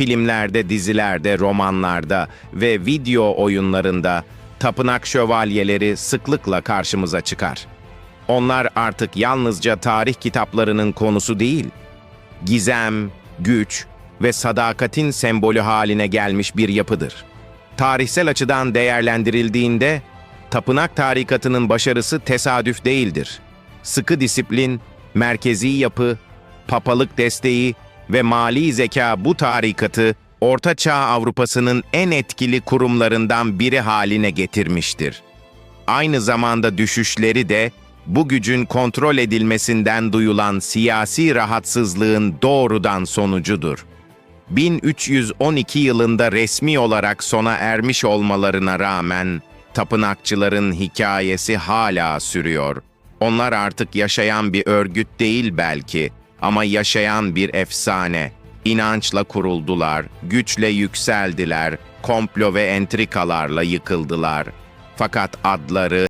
Filmlerde, dizilerde, romanlarda ve video oyunlarında tapınak şövalyeleri sıklıkla karşımıza çıkar. Onlar artık yalnızca tarih kitaplarının konusu değil, gizem, güç ve sadakatin sembolü haline gelmiş bir yapıdır. Tarihsel açıdan değerlendirildiğinde, tapınak tarikatının başarısı tesadüf değildir. Sıkı disiplin, merkezi yapı, papalık desteği ve mali zeka bu tarikatı Orta Çağ Avrupa'sının en etkili kurumlarından biri haline getirmiştir. Aynı zamanda düşüşleri de bu gücün kontrol edilmesinden duyulan siyasi rahatsızlığın doğrudan sonucudur. 1312 yılında resmi olarak sona ermiş olmalarına rağmen tapınakçıların hikayesi hala sürüyor. Onlar artık yaşayan bir örgüt değil belki ama yaşayan bir efsane. İnançla kuruldular, güçle yükseldiler, komplo ve entrikalarla yıkıldılar. Fakat adları